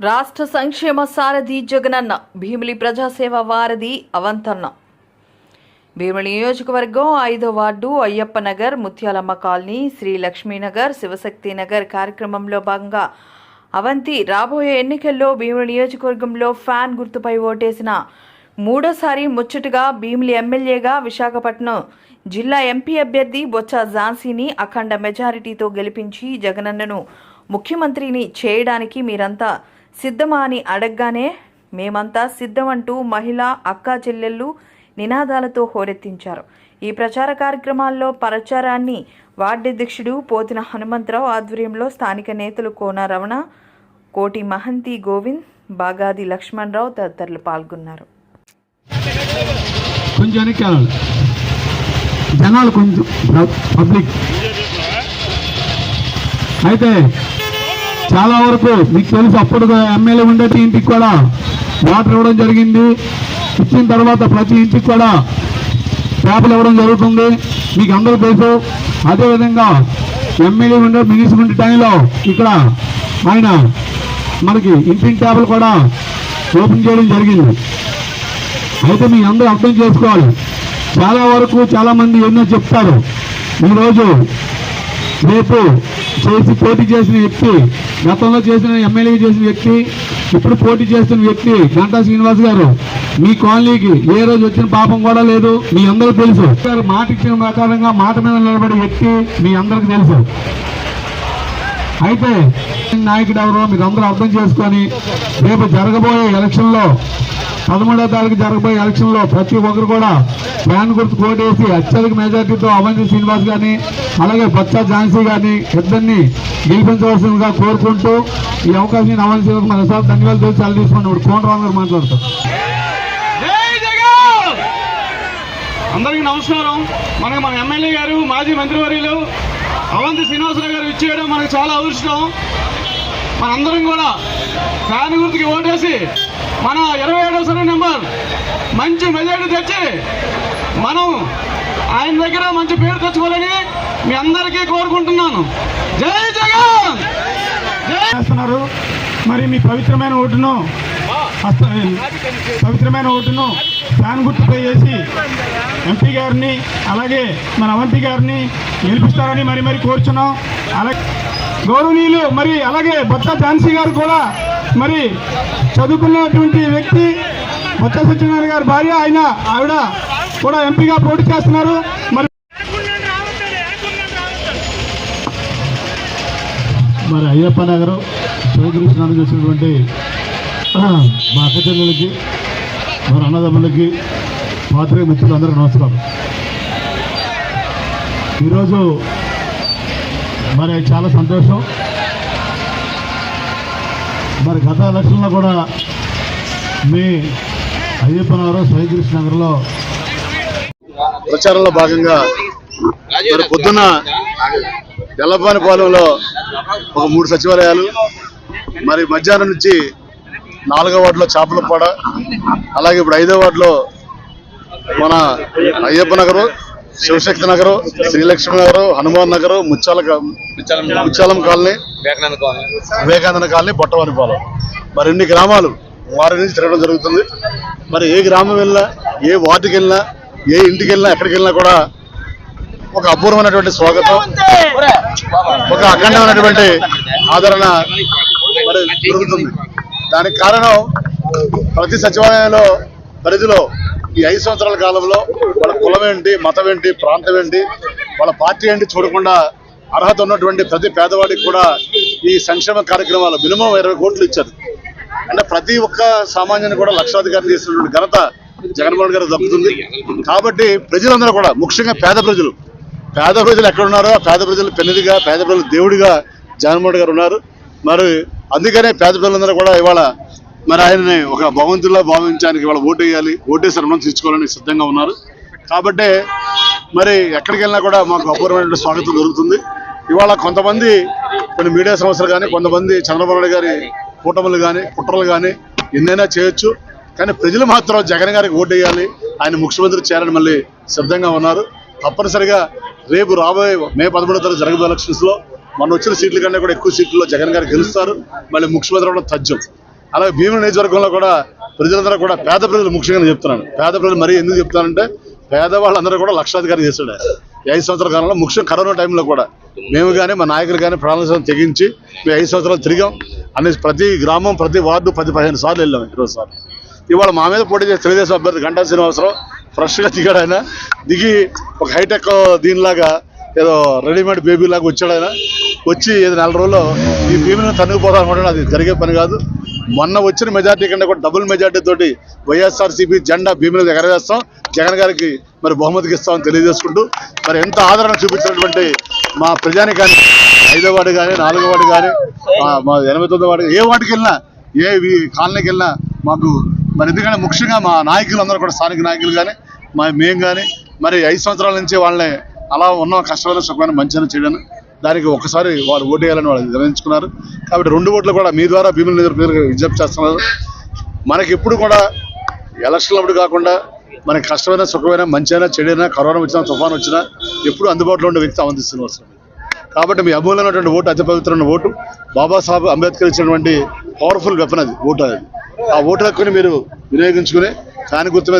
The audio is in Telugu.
రాష్ట్ర సంక్షేమ సారథి జగనన్న భీమిలి ప్రజాసేవ వారధి అవంతన్న. భీమిలి నియోజకవర్గం ఐదో వార్డు అయ్యప్ప నగర్ ముత్యాలమ్మ కాలనీ శ్రీ లక్ష్మీనగర్ శివశక్తి నగర్ కార్యక్రమంలో భాగంగా అవంతి రాబోయే ఎన్నికల్లో భీమిలి నియోజకవర్గంలో ఫ్యాన్ గుర్తుపై ఓటేసిన మూడోసారి ముచ్చటగా భీమిలి ఎమ్మెల్యేగా విశాఖపట్నం జిల్లా ఎంపీ అభ్యర్థి బొత్స ఝాన్సీని అఖండ మెజారిటీతో గెలిపించి జగనన్నను ముఖ్యమంత్రిని చేయడానికి మీరంతా సిద్ధమా అని అడగగానే మేమంతా సిద్ధమంటూ మహిళా అక్కా చెల్లెళ్ళు నినాదాలతో హోరెత్తించారు. ఈ ప్రచార కార్యక్రమాల్లో ప్రచారాన్ని వార్డాధ్యక్షుడు పోతిన హనుమంతరావు ఆధ్వర్యంలో స్థానిక నేతలు కోన రమణ కోటి మహంతి గోవింద్ బాగాది లక్ష్మణరావు తదితరులు పాల్గొన్నారు. కొంచెం జనాలు కొంచెం పబ్లిక్ అయితే చాలా వరకు మీకు తెలుసు అప్పుడు ఎమ్మెల్యే ఉండేటి ఇంటికి కూడా వాటర్ ఇవ్వడం జరిగింది. ఇచ్చిన తర్వాత ప్రతి ఇంటికి కూడా ట్యాపులు ఇవ్వడం జరుగుతుంది. మీకు అందరూ తెలుసు. అదేవిధంగా ఎమ్మెల్యే ఉండే మినిసిపల్ టైంలో ఇక్కడ ఆయన మనకి ఇంటింటి ట్యాపులు కూడా ఓపెన్ చేయడం జరిగింది. అయితే మీ అందరూ అర్థం చేసుకోవాలి. చాలా వరకు చాలామంది ఎన్నో చెప్తారు. ఈరోజు రేపు చేసి పోటీ చేసిన వ్యక్తి గతంలో చేసిన ఎమ్మెల్యే చేసిన వ్యక్తి ఇప్పుడు పోటీ చేస్తున్న వ్యక్తి గంటా శ్రీనివాస్ గారు మీ కాలనీకి ఏ రోజు వచ్చిన పాపం కూడా లేదు మీ అందరూ తెలుసు. గారు మాట ఇచ్చిన ప్రకారంగా మాట మీద నిలబడే వ్యక్తి మీ అందరికి తెలుసు. అయితే నాయకుడు ఎవరో మీరు అందరూ అర్థం చేసుకొని రేపు జరగబోయే ఎలక్షన్లో పదమూడవ తారీఖు జరగబోయే ఎలక్షన్లో ప్రతి ఒక్కరు కూడా ఫ్యాన్ గుర్తు కోటేసి అత్యధిక మెజార్టీతో అవంతి శ్రీనివాస్ గారిని అలాగే బొత్స ఝాన్సీ గారిని ఇద్దరిని గెలిపించవలసిందిగా కోరుకుంటూ ఈ అవకాశం అవంతి శ్రీనివాస్ మన సార్ ధన్యవాదాలు తెలిసి చాలా తీసుకోండి. ఇప్పుడు కోనరావు గారు మాట్లాడతారు. అందరికీ నమస్కారం. మనకి మన ఎమ్మెల్యే గారు మాజీ మంత్రివర్యులు అవంతి శ్రీనివాసరావు గారు ఇచ్చేయడం మనకు చాలా అదృష్టం. మనందరం కూడా ఫ్యాన్ గుర్తుకి ఓటేసి మన ఇరవై ఏడవ సర్వే నెంబర్ మంచి మెజార్టీ తెచ్చి మనం ఆయన దగ్గర మంచి పేరు తెచ్చుకోవాలని మీ అందరికీ కోరుకుంటున్నాను. జై జగన్! జై చేస్తున్నారు. మరి మీ పవిత్రమైన ఓటును పవిత్రమైన ఓటును ఫ్యాన్ గుర్తుపై వేసి ఎంపీ గారిని అలాగే మన అవంతి గారిని గెలిపిస్తారని మరి మరి కోరుచున్నాం. అలాగే గౌరవనీయులు మరి అలాగే బొత్స ఝాన్సీ గారు కూడా మరి చదువుకున్నటువంటి వ్యక్తి బొత్స సత్యనారాయణ గారి భార్య ఆయన ఆవిడ కూడా ఎంపీగా పోటీ చేస్తున్నారు. మరి మరి అయ్యప్ప నగరం చౌదరి స్నానం చేసినటువంటి మా అక్క చెల్లెలకి మరి అన్నదమ్ములకి పాత్రిక మిత్రులు అందరూ నమస్కారం. ఈరోజు మరి చాలా సంతోషం. మరి గత ఎలక్షన్లో కూడా మీ అయ్యప్ప నగరం శివగిరి నగర్లో ప్రచారంలో భాగంగా మరి పొద్దున్న ఎల్లపాలెంలో ఒక మూడు సచివాలయాలు మరి మధ్యాహ్నం నుంచి నాలుగో వార్డులో చేపలపాడ అలాగే ఇప్పుడు ఐదో వార్డులో మన అయ్యప్ప నగరం శివశక్తి నగరు శ్రీలక్ష్మి నగరు హనుమాన్ నగరు ముచ్చాల ముచ్చాలం కాలనీ వివేకానంద కాలనీ. పొట్టవారిపాలెం మరి ఇన్ని గ్రామాలు వారి నుంచి తిరగడం జరుగుతుంది. మరి ఏ గ్రామం వెళ్ళినా ఏ వార్డుకి వెళ్ళినా ఏ ఇంటికి వెళ్ళినా ఎక్కడికి వెళ్ళినా కూడా ఒక అపూర్వమైనటువంటి స్వాగతం ఒక అఖండమైనటువంటి ఆదరణ మరి దొరుకుతుంది. దానికి కారణం ప్రతి సచివాలయంలో పరిధిలో ఈ ఐదు సంవత్సరాల కాలంలో వాళ్ళ కులం ఏంటి మతం ఏంటి ప్రాంతం ఏంటి వాళ్ళ పార్టీ ఏంటి చూడకుండా అర్హత ఉన్నటువంటి ప్రతి పేదవాడికి కూడా ఈ సంక్షేమ కార్యక్రమాలు మినిమం ఇరవై కోట్లు ఇచ్చారు. అంటే ప్రతి ఒక్క సామాన్యుని కూడా లక్షాధికారం చేసినటువంటి ఘనత జగన్మోహన్ గారు దక్కుతుంది. కాబట్టి ప్రజలందరూ కూడా ముఖ్యంగా పేద ప్రజలు పేద ప్రజలు ఎక్కడ ఉన్నారో ఆ పేద ప్రజలు పెన్నిదిగా పేద ప్రజలు దేవుడిగా జగన్మోహన్ గారు ఉన్నారు. మరి అందుకనే పేద ప్రజలందరూ కూడా ఇవాళ మరి ఆయనని ఒక భగవంతుల్లో భావించడానికి వాళ్ళు ఓటు వేయాలి ఓటేసి రుణం తీర్చుకోవాలని సిద్ధంగా ఉన్నారు. కాబట్టి మరి ఎక్కడికి వెళ్ళినా కూడా మాకు అపూర్వమైన స్వాగతం దొరుకుతుంది. ఇవాళ కొంతమంది కొన్ని మీడియా సంస్థలు కానీ కొంతమంది చంద్రబాబు నాయుడు గారి కూటములు కానీ కుట్రలు కానీ ఎన్నైనా చేయొచ్చు. కానీ ప్రజలు మాత్రం జగన్ గారికి ఓటు వేయాలి ఆయన ముఖ్యమంత్రి చేయాలని మళ్ళీ సిద్ధంగా ఉన్నారు. తప్పనిసరిగా రేపు రాబోయే మే పదమూడో తారీఖు జరగబోయే ఎలక్షన్స్లో మన వచ్చిన సీట్ల కన్నా కూడా ఎక్కువ సీట్లలో జగన్ గారు గెలుస్తారు. మళ్ళీ ముఖ్యమంత్రి అవడం తథ్యం. అలాగే భీముల నియోజకవర్గంలో కూడా ప్రజలందరూ కూడా పేద ప్రజలు ముఖ్యంగా చెప్తున్నాను. పేద ప్రజలు మరీ ఎందుకు చెప్తానంటే పేదవాళ్ళందరూ కూడా లక్షాధికారి చేశాడు ఐదు సంవత్సరాల కాలంలో ముఖ్యం కరోనా టైంలో కూడా మేము కానీ మా నాయకులు కానీ ప్రాణాలను తెగించి మేము ఐదు సంవత్సరాలు తిరిగాం. అనే ప్రతి గ్రామం ప్రతి వార్డు పది పదిహేను సార్లు వెళ్ళాం ఇరవై సార్లు. ఇవాళ మా మీద పోటీ చేసే తెలుగుదేశం అభ్యర్థి గంటా శ్రీనివాసరావు ఫ్రెష్గా దిగాడు ఆయన. దిగి ఒక హైటెక్ దీనిలాగా ఏదో రెడీమేడ్ బేబీ లాగా వచ్చాడు ఆయన. వచ్చి ఏదో నెల రోజుల్లో ఈ భీమిని తన్నుకుపోదాం అనుకుంటే అది జరిగే పని కాదు. మొన్న వచ్చిన మెజార్టీ కంటే కూడా డబుల్ మెజార్టీ తోటి వైఎస్ఆర్సీపీ జెండా భీమిని ఎగరవేస్తాం. జగన్ గారికి మరి బహుమతికి ఇస్తామని తెలియజేసుకుంటూ మరి ఎంత ఆదరణ చూపించినటువంటి మా ప్రజానికాన్ని ఐదో వాడు కానీ నాలుగో వాడు కానీ మా- ఎనభై తొమ్మిది వార్డు ఏ వాటికి వెళ్ళినా ఏ కాలనీకి వెళ్ళినా మాకు మరి ఎందుకంటే ముఖ్యంగా మా నాయకులు అందరూ కూడా స్థానిక నాయకులు కానీ మా మేము కానీ మరి ఐదు సంవత్సరాల నుంచి వాళ్ళని అలా ఉన్న కష్టమైన సుఖమైన మంచిగా చేయడానికి. దానికి ఒకసారి వాళ్ళు ఓటు వేయాలని వాళ్ళు నిర్ణయించుకున్నారు. కాబట్టి రెండు ఓట్లు కూడా మీ ద్వారా భీముల నిధుల పేరు విజ్ఞప్తి చేస్తున్నారు. మనకి ఎప్పుడు కూడా ఎలక్షన్లు అప్పుడు కాకుండా మనకి కష్టమైన సుఖమైన మంచైనా చెడైనా కరోనా వచ్చినా తుఫాన్ వచ్చినా ఎప్పుడు అందుబాటులో ఉండే వ్యక్తి అవంతి శ్రీనివాసరావు కాబట్టి మీ అమూల్యమైనటువంటి ఓటు అతి పవిత్రమైన ఓటు బాబాసాహెబ్ అంబేద్కర్ ఇచ్చినటువంటి పవర్ఫుల్ వెపన్ అది ఓటు అది. ఆ ఓటు హక్కుని మీరు వినియోగించుకుని దాని గుర్తు